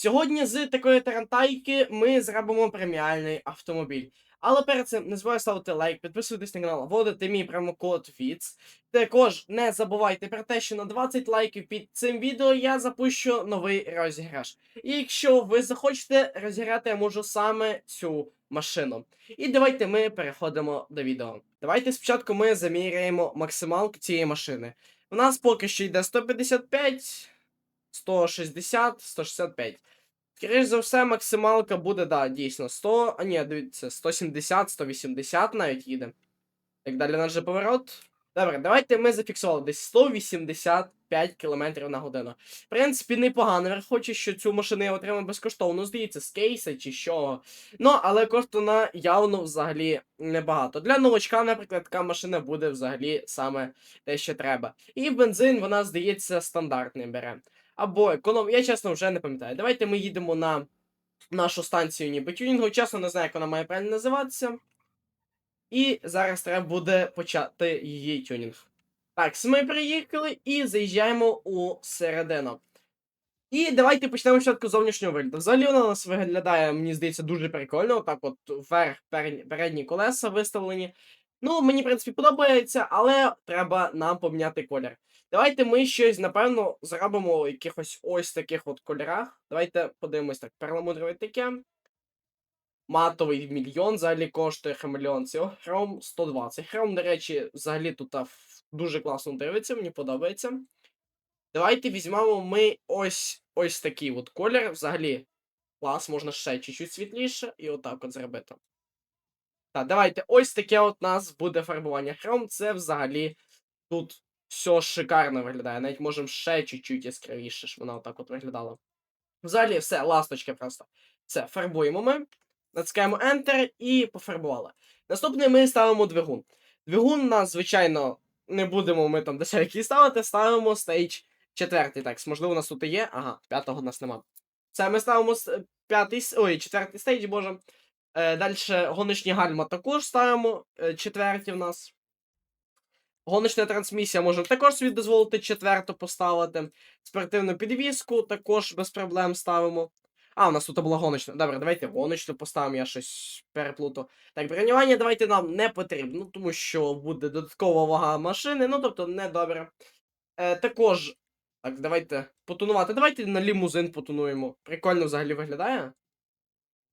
Сьогодні з такої тарантайки ми зробимо преміальний автомобіль. Але перед цим не забувайте ставити лайк, підписуйтесь на канал, вводити мій промокод VITS. Також не забувайте про те, що на 20 лайків під цим відео я запущу новий розіграш. І якщо ви захочете розіграти, я можу саме цю машину. І давайте ми переходимо до відео. Давайте спочатку ми заміряємо максималку цієї машини. У нас поки що йде 155, 160, 165. Скоріше за все, максималка буде, да, дійсно, 100, а ні, дивіться, 170, 180 навіть їде. Так далі наш же поворот. Добре, давайте ми зафіксували десь 185 км на годину. В принципі, непогано, враховуючи, що цю машину я отримав безкоштовно, здається, з кейса чи що. Ну, але коштує вона явно взагалі небагато. Для новачка, наприклад, така машина буде взагалі саме те, що треба. І бензин вона, здається, стандартний бере. Або економ. Я чесно вже не пам'ятаю. Давайте ми їдемо на нашу станцію ніби тюнінгу. Чесно не знаю, як вона має правильно називатися. І зараз треба буде почати її тюнінг. Так, ми приїхали і заїжджаємо у середину. І давайте почнемо спочатку зовнішнього вигляду. Взагалі вона у нас виглядає, мені здається, дуже прикольно. Так, от вверх передні колеса виставлені. Ну, мені, в принципі, подобається, але треба нам поміняти колір. Давайте ми щось, напевно, зробимо в якихось ось таких от кольорах. Давайте подивимось так. Перламутрове таке. Матовий мільйон взагалі коштує хамелеон цього. Хром 120. Хром, до речі, взагалі тут дуже класно дивиться, мені подобається. Давайте візьмемо ми ось ось такий от колір. Взагалі, клас, можна ще чуть-чуть світліше, і отак от зробити. Так, давайте ось таке от нас буде фарбування хром. Це взагалі тут все шикарно виглядає. Навіть можемо ще чуть-чуть яскравіше, щоб вона отак от виглядала. Взагалі, все, ласточки просто. Все, фарбуємо ми. Натискаємо Enter і пофарбували. Наступний ми ставимо двигун. Двигун у нас, звичайно, не будемо ми там дешевкі ставити, ставимо стейдж четвертий. Так, можливо, у нас тут і є. Ага, п'ятого у нас нема. Це ми ставимо п'ятий, ой, четвертий стейдж, боже. Е, Далі гоночні гальма також ставимо е, четверті в нас. Гоночна трансмісія можемо також собі дозволити четверту поставити. Спортивну підвіску також без проблем ставимо. А, у нас тут була гоночна. Добре, давайте гоночну поставимо, я щось переплутав. Так, бронювання давайте нам не потрібно, тому що буде додаткова вага машини, ну тобто не добре. Е, також. Так, давайте потонувати. Давайте на лімузин потонуємо. Прикольно взагалі виглядає.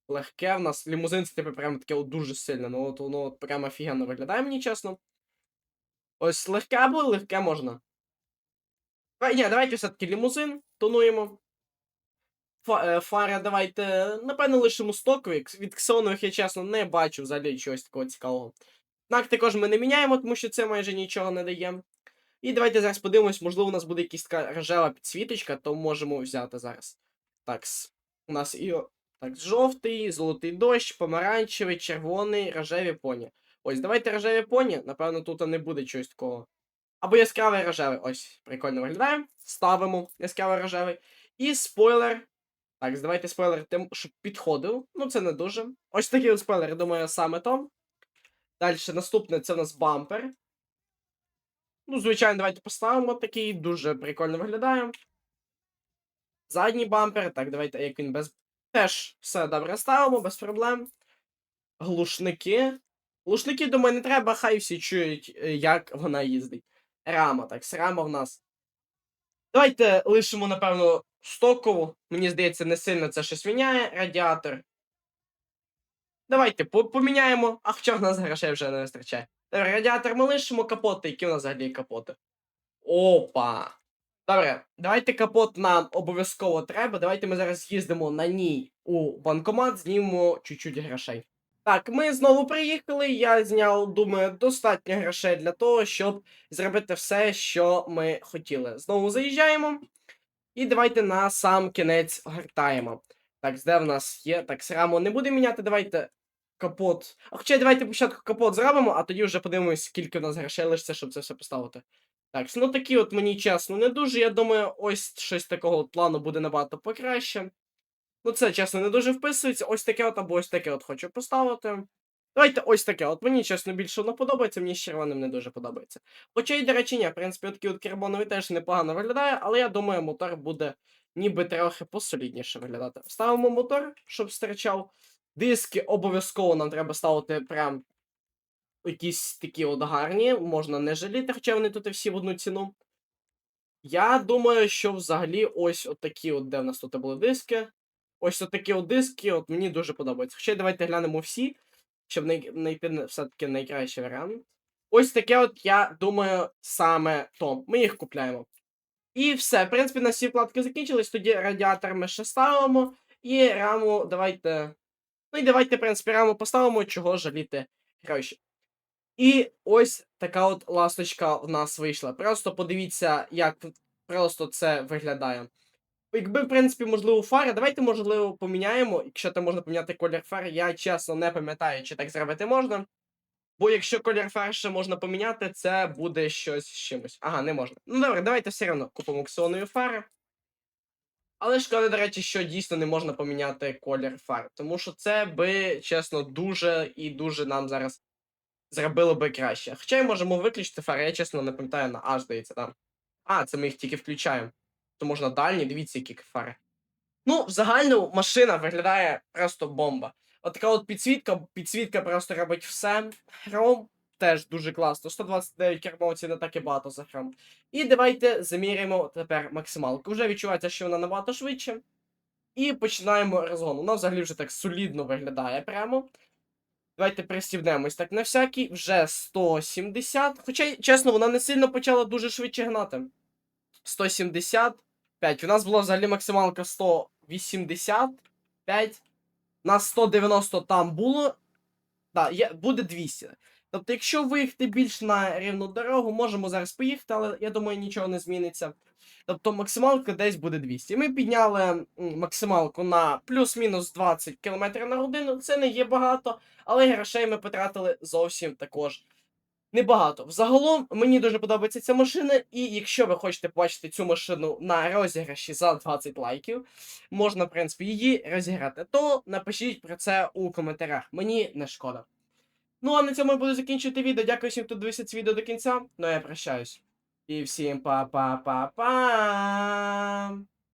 Легке в нас. Лімузин це типу прям таке дуже сильне. Ну от воно от прям офігенно виглядає, мені чесно. Ось легке або легке можна. Давай- Ні, давайте все-таки лімузин тонуємо. Фа- е, давайте, напевно, лишимо стокові. Від ксонових я чесно не бачу взагалі чогось такого цікавого. Так, також ми не міняємо, тому що це майже нічого не дає. І давайте зараз подивимось, можливо, у нас буде якась така рожева підсвіточка, то можемо взяти зараз. Так, у нас і так, жовтий, золотий дощ, помаранчевий, червоний, рожеві поні. Ось, давайте рожеві поні. Напевно, тут не буде чогось такого. Або яскравий рожевий. Ось, прикольно виглядає. Ставимо яскравий рожевий. І спойлер. Так, давайте спойлер, тим, щоб підходив. Ну, це не дуже. Ось такий спойлер, думаю, саме то. Далі, наступне це у нас бампер. Ну, звичайно, давайте поставимо такий, дуже прикольно виглядає. Задній бампер. Так, давайте, як він без. Теж все добре ставимо, без проблем. Глушники. Глушники, думаю, не треба, хай всі чують, е, як вона їздить. Рама, так, рама в нас. Давайте лишимо, напевно, стокову. Мені здається, не сильно це щось міняє. Радіатор. Давайте по- поміняємо, а хоча в нас грошей вже не вистачає. Радіатор ми лишимо капоти, які у нас взагалі капоти. Опа! Добре, давайте капот нам обов'язково треба. Давайте ми зараз їздимо на ній у банкомат, знімемо чуть-чуть грошей. Так, ми знову приїхали. Я зняв, думаю, достатньо грошей для того, щоб зробити все, що ми хотіли. Знову заїжджаємо. І давайте на сам кінець гортаємо. Так, де в нас є? Так, сраму не будемо міняти, давайте капот. А хоча давайте спочатку капот зробимо, а тоді вже подивимось, скільки в нас грошей лишиться, щоб це все поставити. Так, ну такі от мені чесно не дуже. Я думаю, ось щось такого плану буде набагато покраще. Ну, це чесно не дуже вписується. Ось таке от або ось таке от хочу поставити. Давайте ось таке. От мені чесно більше воно подобається, мені з червоним не дуже подобається. Хоча й, до речі, ні, в принципі, такий от карбоновий теж непогано виглядає, але я думаю, мотор буде ніби трохи посолідніше виглядати. Ставимо мотор, щоб стирчав. Диски обов'язково нам треба ставити прям якісь такі от гарні, можна не жаліти, хоча вони тут і всі в одну ціну. Я думаю, що взагалі ось от такі от, де в нас тут були диски. Ось от такі от диски, от мені дуже подобаються. Хоча давайте глянемо всі, щоб знайти все-таки найкращий варіант. Ось таке от, я думаю, саме то. Ми їх купляємо. І все, в принципі, на всі вкладки закінчились. Тоді радіатор ми ще ставимо. І раму давайте. Ну і давайте, в принципі, раму поставимо, чого жаліти гроші. І ось така от ласточка в нас вийшла. Просто подивіться, як просто це виглядає. Якби, в принципі, можливо, фари, давайте, можливо, поміняємо. Якщо там можна поміняти колір фар, я чесно не пам'ятаю, чи так зробити можна. Бо якщо колір фар ще можна поміняти, це буде щось з чимось. Ага, не можна. Ну добре, давайте все одно купимо ксонові фари. Але шкода, до речі, що дійсно не можна поміняти колір фар. Тому що це би, чесно, дуже і дуже нам зараз зробило би краще. Хоча й можемо виключити фари, я чесно не пам'ятаю на аж здається там. А, це ми їх тільки включаємо. То можна дальні, дивіться, які фари. Ну, в загальному машина виглядає просто бомба. От така от підсвітка, підсвітка просто робить все. Хром теж дуже класно. 129 кермо, це не так і багато за хром. І давайте заміряємо тепер максималку. Вже відчувається, що вона набагато швидше. І починаємо розгон. Вона взагалі вже так солідно виглядає прямо. Давайте пристібнемось так на всякий. Вже 170. Хоча, чесно, вона не сильно почала дуже швидше гнати. 175. У нас була взагалі максималка 185. На 190 там було. Так, да, буде 200. Тобто, якщо виїхати більш на рівну дорогу, можемо зараз поїхати, але я думаю, нічого не зміниться. Тобто максималка десь буде 200. Ми підняли максималку на плюс-мінус 20 км на годину. Це не є багато, але грошей ми потратили зовсім також небагато. Взагалом мені дуже подобається ця машина, і якщо ви хочете побачити цю машину на розіграші за 20 лайків, можна, в принципі, її розіграти, то напишіть про це у коментарях. Мені не шкода. Ну а на цьому я буду закінчувати відео. Дякую всім, хто дивився це відео до кінця. Ну а я прощаюсь. І всім па-па-па-па.